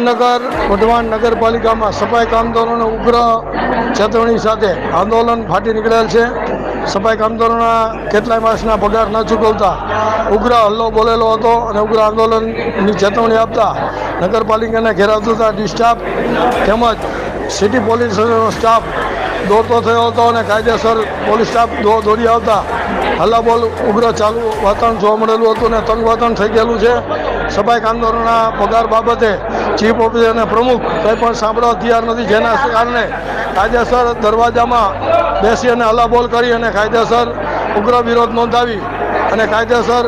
જામનગર વઢવાણ નગરપાલિકામાં સફાઈ કામદારોને ઉગ્ર ચેતવણી સાથે આંદોલન ફાટી નીકળેલ છે. સફાઈ કામદારોના કેટલાય માસના પગાર ન ચૂકવતા ઉગ્ર હલ્લો બોલેલો હતો અને ઉગ્ર આંદોલનની ચેતવણી આપતા નગરપાલિકાને ઘેરાવ થતા ડિસ્ટાફ તેમજ સિટી પોલીસનો સ્ટાફ દોડતો થયો હતો અને કાયદેસર પોલીસ સ્ટાફ દોડી આવતા હલ્લાબોલ ઉગ્ર ચાલુ વાતાવરણ જોવા મળેલું હતું અને તંગ વાતાવરણ થઈ ગયેલું છે. સફાઈ કામદારોના પગાર બાબતે ચીફ ઓફિસર અને પ્રમુખ કંઈ પણ સાંભળવા તૈયાર નથી. જેના કારણે કાયદેસર દરવાજામાં બેસી અને હલ્લાબોલ કરી અને કાયદેસર ઉગ્ર વિરોધ નોંધાવી અને કાયદેસર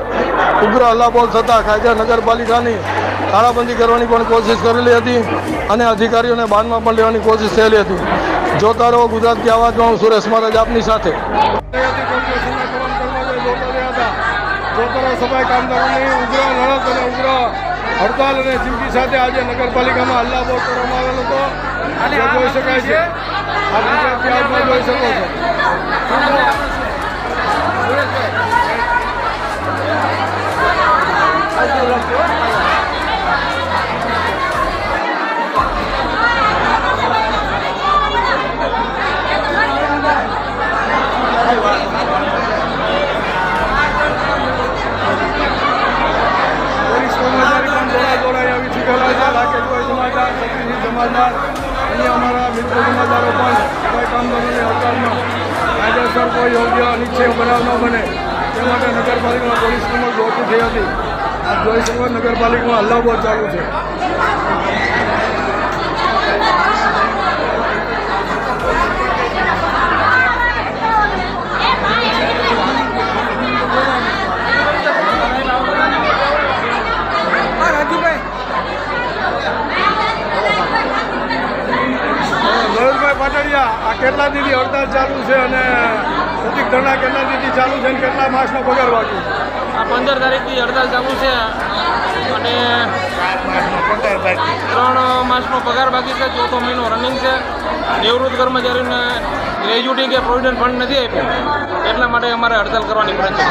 ઉગ્ર હલ્લાબોલ થતાં કાયદા નગરપાલિકાની તાળાબંધી કરવાની પણ કોશિશ કરેલી હતી અને અધિકારીઓને બાનમાં પણ લેવાની કોશિશ થયેલી હતી. જોતા રહો ગુજરાતી આવાજમાં હું સુરેશ મહારાજ આપની સાથે. સફાઈ કામદારોની, ઉગ્ર, લડત અને ઉગ્ર હડતાલ અને ચીમકી સાથે આજે નગરપાલિકામાં હલ્લાબોલ કરવામાં આવેલો હતો. જે જોઈ શકાય છે. આ ગુજરાતી આવાજમાં જોઈ શકો છો. શક્તિસિંહ અને અમારા મિત્ર સમાચારો પણ કોઈ કામદારોની હડતાલમાં. કાયદેસર કોઈ યોગ્ય અનિચ્છય બનાવ ન બને. તે માટે નગરપાલિકામાં પોલીસ કમર દોડતી થઈ હતી. આ જોઈ શકો નગરપાલિકામાં હલ્લાબોલ ચાલુ છે. આ કેટલા દીધી હડતાલ ચાલુ છે અને પ્રતિક ધરણા કેટલા દીધી ચાલુ છે અને કેટલા માસનો પગાર બાકી આ પંદર તારીખથી હડતાલ ચાલુ છે અને ત્રણ માસનો પગાર બાકી છે ચોથો મહિનો રનિંગ છે. નિવૃત્ત કર્મચારીને ગ્રેજ્યુટી કે પ્રોવિડન્ટ ફંડ નથી આપ્યું. એટલા માટે અમારે હડતાલ કરવાની ફરજ છે.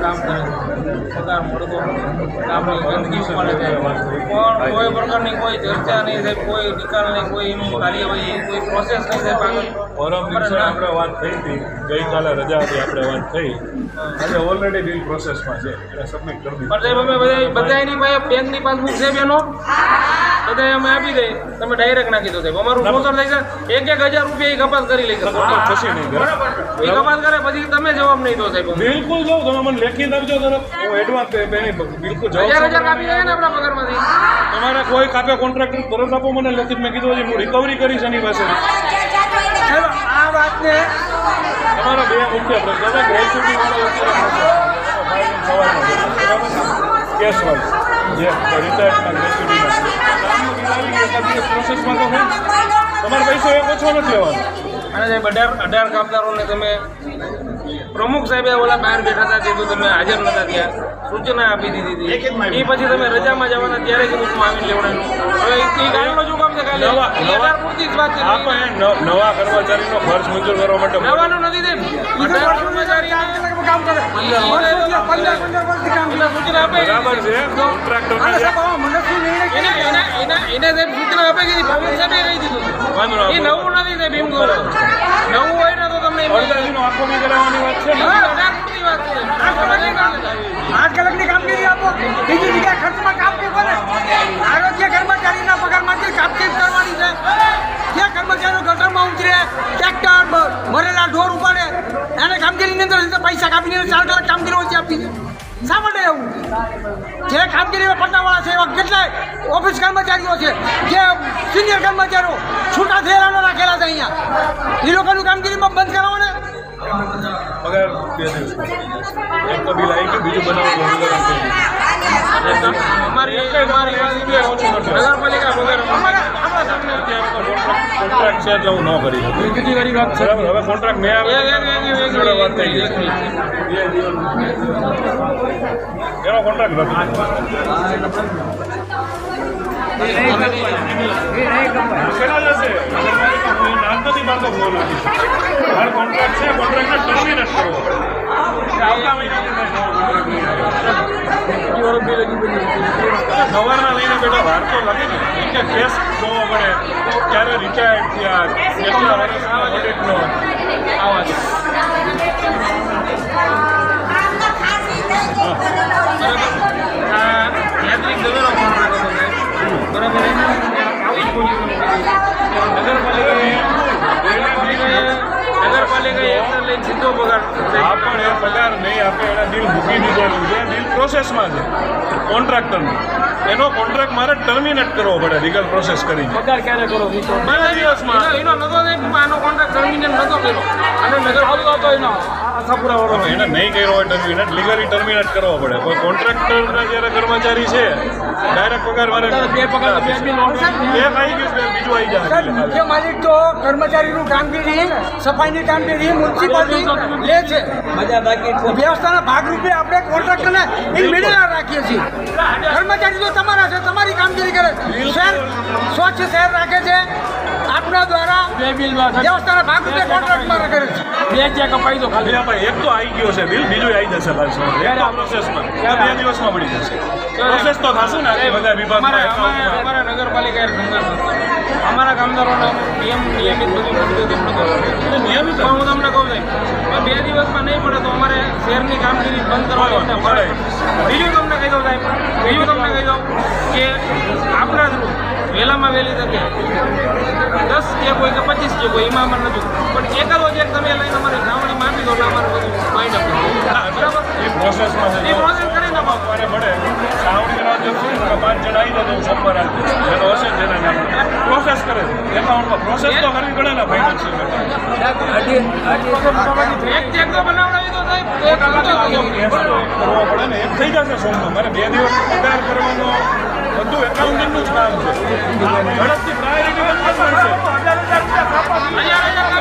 કામ મળતો કામની ગંદકી મળે પણ કોઈ પ્રકારની કોઈ ચર્ચા નહીં થાય કોઈ નિકાલ નહીં કોઈ એનું કાર્યવાહી કોઈ પ્રોસેસ નહીં થાય આપણે વાત થઈ હતી ગઈકાલે રજા હતી આપણે વાત થઈ આજે ઓલરેડી બિલ પ્રોસેસમાં છે. એટલે સબમિટ કરી દીધું. પણ બધા બધા એની પાસે બેંકની પાસબુક છે બેનો? બધા અમે આપી દઈએ. તમે ડાયરેક્ટ નાખી દો સાહેબ. અમારું સ્પોન્સર થાય જાય એક એક હજાર રૂપિયા એ કપાત કરી લઈ ઘરે. એ કપાત કરે પછી તમે જવાબ નહીં દો સાહેબ બિલકુલ જો તમે મને લેખિત આપજો તરફ હું એડવાન્સ બિલકુલ જવાબ હજાર હજાર કાપી જાય ને આપણા પગારમાંથી. તમારે કોઈ કાપે કોન્ટ્રાક્ટર પરત આપો મને લેખિત મેં કીધું હજી હું રિકવરી કરીશ એની પાસે. આ વાતને તમારા બે મુખ્ય પ્રશ્ન છે. ગ્રેચ્યુટી કેસ વાઇઝ જે રિટાયર્ડના ગ્રેચ્યુટીના પ્રોસેસમાં તો તમારે પૈસો એક ઓછો નથી આવવાનો. અને જે અઢાર અઢાર કામદારોને તમે પ્રમુખ સાહેબે ઓલા બહાર બેઠા હતા કીધું તમે હાજર નતા ત્યાં. સૂચના આપી દીધી હતી. એ પછી તમે રજામાં જવાના ત્યારે કીધું હું આવીને લેવડાનું હવે એ કાયમનો શું કામ છે ખાલી? નવા- એ પૂરતી જ વાત છે. નવા કર્મચારીનો ખર્ચ મંજૂર કરવા માટે નવાનો નથી તે અઢાર કર્મચારી કામ કરે. પંદર પંદર વર્ષથી કામ કરે. સૂચના આપે. બરાબર છે એને સાહેબ સૂચના આપે કે સાહેબે કહી દીધું. એ નવું નથી સાહેબ એમ કહું. ને તો તમને એમ કહી અડધાજીનો આખો બી કરાવવાની વાત છે ને? હા, અઢાર ફૂટની વાત છે. આ કલાકની વાત છે. આઠ કલાકની કામગીરી આપો. બીજી જગ્યાએ ખર્ચમાં કામ નહીં કરે આરોગ્ય કર્મચારીના પગારમાંથી કામગીરી કરવાની છે. જે કર્મચારીઓ ગટરમાં ઉતરે ટ્રેક્ટર મરેલા ઢોર ઉપાડે એને કામગીરીની અંદર પૈસા કાપીને ચાર કલાક કામગીરી ઓછી આપી છે. શા માટે એવું? જે કામગીરીમાં પટ્ટાવાળા છે એવા કેટલાય ઓફિસ કર્મચારીઓ છે. જે સિનિયર કર્મચારીઓ છૂટા થયેલાનો રાખેલા તો બિલ આવી ગયું બીજું બનાવવાનું થયું. અમારી અમારી વાત બે ઓછું નથી. નગરપાલિકા વગર કોન્ટ્રાક્ટ છે એટલે હું ન કરી બીજી વારી વાત છે. હવે કોન્ટ્રાક્ટ મેં આવે વાત થઈ ગઈ. એનો કોન્ટ્રાક્ટ નથી કોન્ટ્રાક્ટ છે કોન્ટ્રાક્ટ ટર્મિનેટ કરવો. આવતા મહિનાથી. સવારના લઈને બેટા વાર તો લાગે ને. કે કેસ જોવો પડે. ક્યારે રિટાયર્ડ થયા કેટલા વર્ષનો ઓડિટનો આવા છે નગરપાલિકાએ નગરપાલિકાએ એક્શન લઈને સીધો પગાર આ પણ એ પગાર નહીં આપે એના દિલ મૂકી દીધેલું છે. પ્રોસેસમાં છે. કોન્ટ્રાક્ટરનો એનો કોન્ટ્રાક્ટ મારે ટર્મિનેટ કરવો પડે લીગલ પ્રોસેસ કરી પગાર ક્યારે કરો બે દિવસમાં. એનો નતો આનો કોન્ટ્રાક્ટ ટર્મિનેટ નતો કર્યો. અને નગરપાલિકા હતો એનો. એને નહીં કર્યો હોય ટર્મિનેટ લીગલી ટર્મિનેટ કરવો પડે. કોઈ કોન્ટ્રાક્ટરના જ્યારે કર્મચારી છે ડાયરેક્ટ પગાર મારે બે પગાર બે બિલ આવી ગયું છે, બીજું આવી જાય મુખ્ય માલિક તો કર્મચારીનું કામગીરી સફાઈની કામગીરી મ્યુનિસિપાલિટી લે છે. વ્યવસ્થાના ભાગરૂપે આપણે કોન્ટ્રાક્ટરને એ મેળવેલા રાખીએ છીએ. કર્મચારી તો તમારા છે તમારી કામગીરી કરે. શહેર સ્વચ્છ શહેર રાખે છે. આપણા દ્વારા બે બિલ વ્યવસ્થાના ભાગરૂપે કોન્ટ્રાક્ટમાં કરે છે. બે ચેક અપાઈ તો ખાલી. ભાઈ એક તો આવી ગયો છે બિલ બીજું આવી જશે તો પ્રોસેસમાં બે દિવસમાં મળી જશે. પ્રોસેસ તો થશે ને બધા વિભાગ અમારા અમારા અમારા નગરપાલિકાએ સંઘર્ષ અમારા કામદારોને નિયમ નિયમિત બધું મળતું હતું એમ નિયમિત હું તમને કહું સાહેબ બે દિવસમાં નહીં પડે તો અમારે શહેરની કામગીરી બંધ કરવાની પડે. બીજું તમને કહી દઉં સાહેબ. બીજું તમને કહી દઉં કે આપણા થ્રુ વહેલામાં વહેલી તકે દસ કે કોઈ કે પચીસ કે કોઈ એમાં અમારે નથી. પણ એકાદો ચેક તમે લઈને અમારે ગામડીમાં આપી દો એટલે અમારે બધું માઇન્ડ અપ બરાબર? એ છે. પ્રોસેસ કરી નાખો મારે મળે. સાવણી રાત જશે પાંચ જણ આવી જાય જશે જેનો હશે જેના પ્રોસેસ કરે છે. એકાઉન્ટમાં પ્રોસેસ તો કરવી પડે ને ફાઇનાન્શિયલ એક ચેક તો બનાવડાવી દો સાહેબ. એક કરવો પડે ને. એક થઈ જશે સોમવાર મારે બે દિવસ પગાર કરવાનો. બધું એકાઉન્ટિંગનું જ કામ છે ઝડપથી પ્રાયોરિટી છે